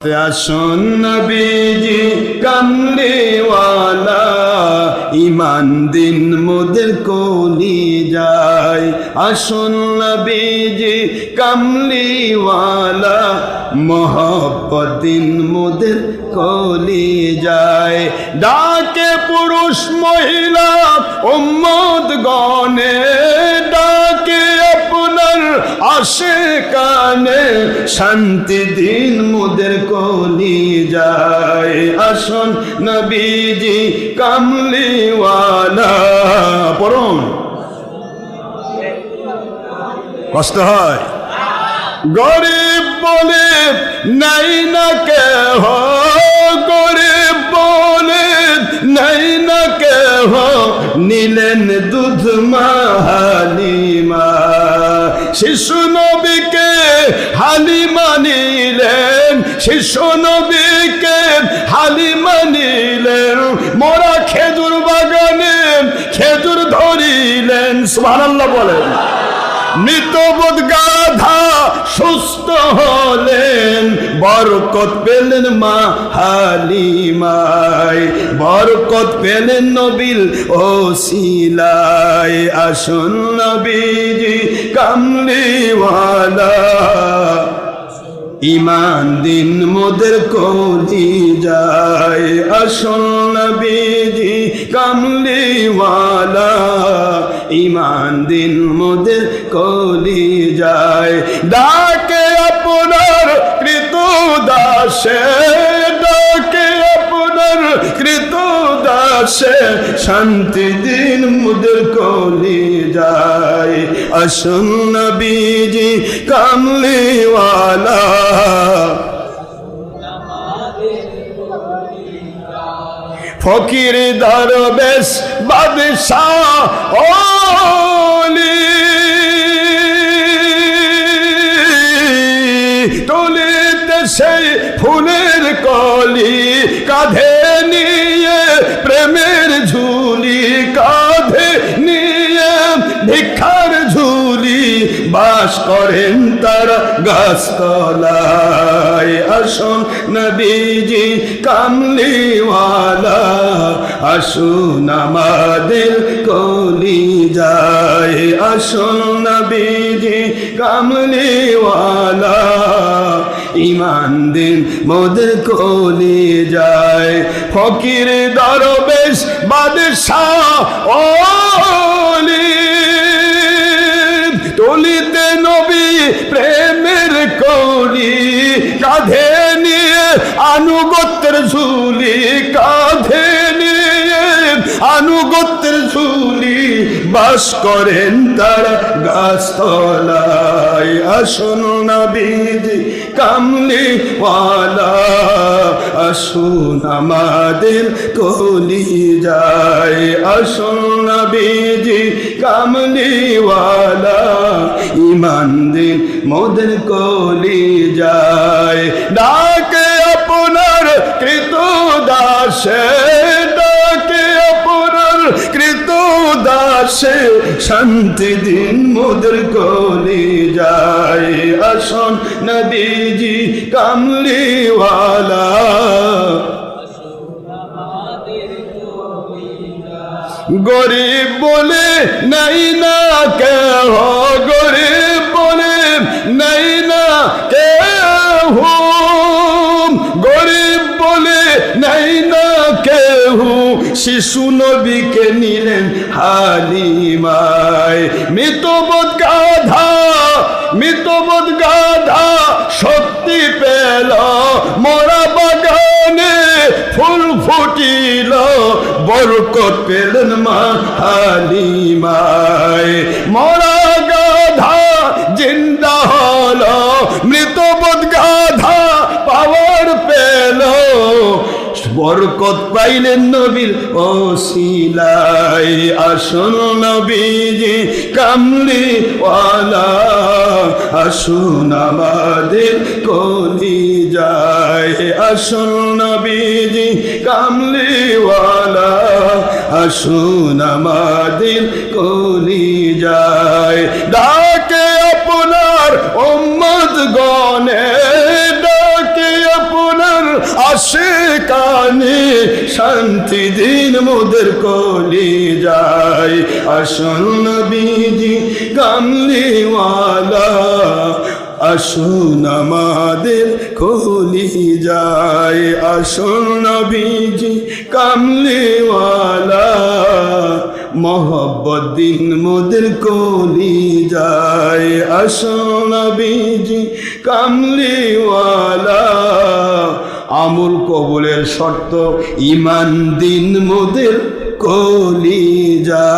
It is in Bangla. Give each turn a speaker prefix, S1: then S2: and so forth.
S1: আসন নবীজি কামলিওয়ালা ইমান দিন মোদের কলি যায় আসন নবীজি কামলিওয়ালা মোহব্বত দিন মোদের কলি যায় ডাকে পুরুষ মহিলা উম্মদ শান্তি দিন মোদের কলি যায়। আসন নবীজি কামলিওয়ালা। পড়ুন। কষ্ট হয়। গরিব বলে নাই না কেহ। গরিব বলে নাই না কেহ। নিলেন দুধ মাহালিমা। শিশু নবীকে শিশু নবীকে হালিমা নিলেন, মোরা খেজুর বাগানে খেজুর ধরিলেন। সুবহানাল্লাহ বলেন। মৃতবোধ গাধা সুস্থ হলেন, বরকত পেলেন মা হালিমায়, বরকত পেলেন নবিল ও শিলাই আসুন নবীজি, কামলিওয়ালা ইমান দিন মোদের কলি যায়। আসল নবীজি কামলিওয়ালা, ইমান দিন মোদের কলি যায়। ডাকে আপনার কৃত দাসে ডাকে আপনার কৃত দাসে শান্তি দিন মুদের কলি যায়। আসুন নবীজি কামলিওয়ালা। ফকির দরবেশ বাদশাহ ওলি বাস করেন তারা গাছতলায়। আসুন নবীজি কামলিওয়ালা, আসুন আমাদের কলি যায় আসুন নবীজি কামলিওয়ালা ইমান দিন মোদের কলি যায় ফকির দরবেশ, বাদশাহ ওলি আনুগত্যের ঝুলি কাঁধে নিয়ে, আনুগত্যের ঝুলি বাস করেন তারা গাছতলায়। আসুন নবীজি কামলি ওয়ালা আসুন আমাদের কলি যায়। আসুন নবীজি কামলিওয়ালা ইমান দিন মোদের কলি যায়। ডাকে দাসে ডাকে আপনার কৃত দাসে শান্তি দিন মোদের কলি যায়। আসন নবীজি, কামলিওয়ালা। গরিব বলে নাই না কেহ শিশু নবীকে নিলেন হালিমায়। মৃতবোধ গাধা মৃতবোধ গাধা শক্তি পেল। মরা বাগানে ফুল ফুটিল, বরকত পেলেন মা হালিমায়। মরা বরকত পাইলেন নবীর ও শিলাই আসুন নবীজি কামলি ওয়ালা আসুন আমাদের কলি যায় আসুন নবীজি কামলি ওয়ালা আসুন আমাদের কলি যায় ডাকে আপনার উম্মত গনে ডাকে আপনার আসে কানে শান্তি দিন মোদের কলি যায়। আসল নবীজি কামলিওয়ালা আসুন আমাদের কলি যায়। আসুন নবীজি কামলিওয়ালা মোহব্বত দিন মোদের কলি যায়। আসুন নবীজি কামলিওয়ালা আমুল কবুলের শর্ত ইমান দিন মোদের কলিজা।